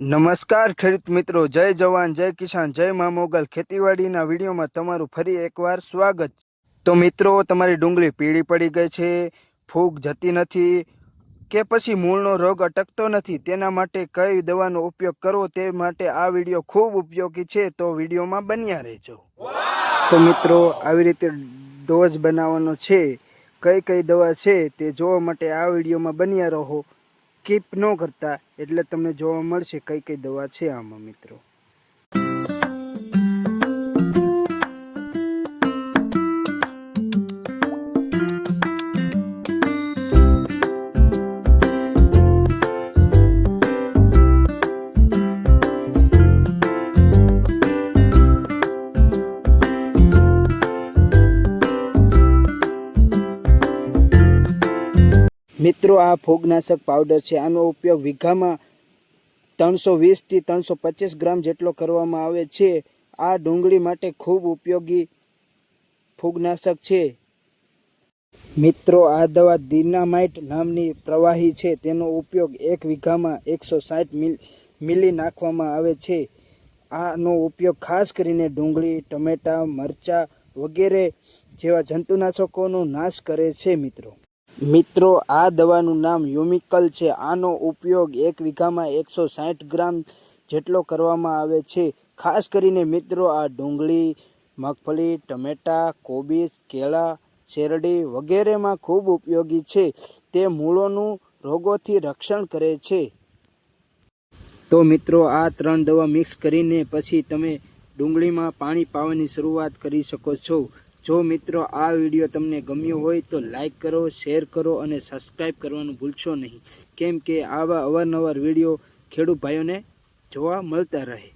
નમસ્કાર ખેડૂત મિત્રો, જય જવાન, જય કિસાન, જય મા મોગલ. ખેતીવાડીના વિડીયોમાં તમારું ફરી એકવાર સ્વાગત તો મિત્રો, તમારી ડુંગળી પીળી પડી ગઈ છે, ફૂગ જતી નથી કે પછી મૂળનો રોગ અટકતો નથી, તેના માટે કઈ દવાનો ઉપયોગ કરવો તે માટે આ વીડિયો ખૂબ ઉપયોગી છે, તો વિડીયોમાં બન્યા રહેજો. તો મિત્રો, આવી રીતે ડોઝ બનાવવાનો છે, કઈ કઈ દવા છે તે જોવા માટે આ વિડીયોમાં બન્યા રહો. કીપ ન કરતા એટલે તમને જોવા મળશે કઈ કઈ દવા છે આમાં મિત્રો. મિત્રો, આ ફૂગનાશક પાવડર છે. આનો ઉપયોગ વીઘામાં ત્રણસો વીસથી ત્રણસો પચીસ ગ્રામ જેટલો કરવામાં આવે છે. આ ડુંગળી માટે ખૂબ ઉપયોગી ફૂગનાશક છે. મિત્રો, આ દવા દિનામાઇટ નામની પ્રવાહી છે. તેનો ઉપયોગ એક વીઘામાં એકસો સાઠ મિલી નાખવામાં આવે છે. આનો ઉપયોગ ખાસ કરીને ડુંગળી, ટમેટા, મરચાં વગેરે જેવા જંતુનાશકોનો નાશ કરે છે, મિત્રો. મિત્રો, આ દવાનું નામ યુમિકલ છે. આનો ઉપયોગ એક વીઘામાં એકસો સાઠ ગ્રામ જેટલો કરવામાં આવે છે. ખાસ કરીને મિત્રો, આ ડુંગળી, મગફળી, ટમેટા, કોબીજ, કેળા, શેરડી વગેરેમાં ખૂબ ઉપયોગી છે. તે મૂળોનું રોગોથી રક્ષણ કરે છે. તો મિત્રો, આ ત્રણ દવા મિક્સ કરીને પછી તમે ડુંગળીમાં પાણી પાવાની શરૂઆત કરી શકો છો. જો મિત્રો આ વીડિયો તમને ગમ્યો હોય તો લાઈક કરો, શેર કરો અને સબસ્ક્રાઈબ કરવાનું ભૂલશો નહીં. કેમ કે આવા અવારનવાર વીડિયો ખેડૂત ભાઈઓને જોવા મળતા રહે.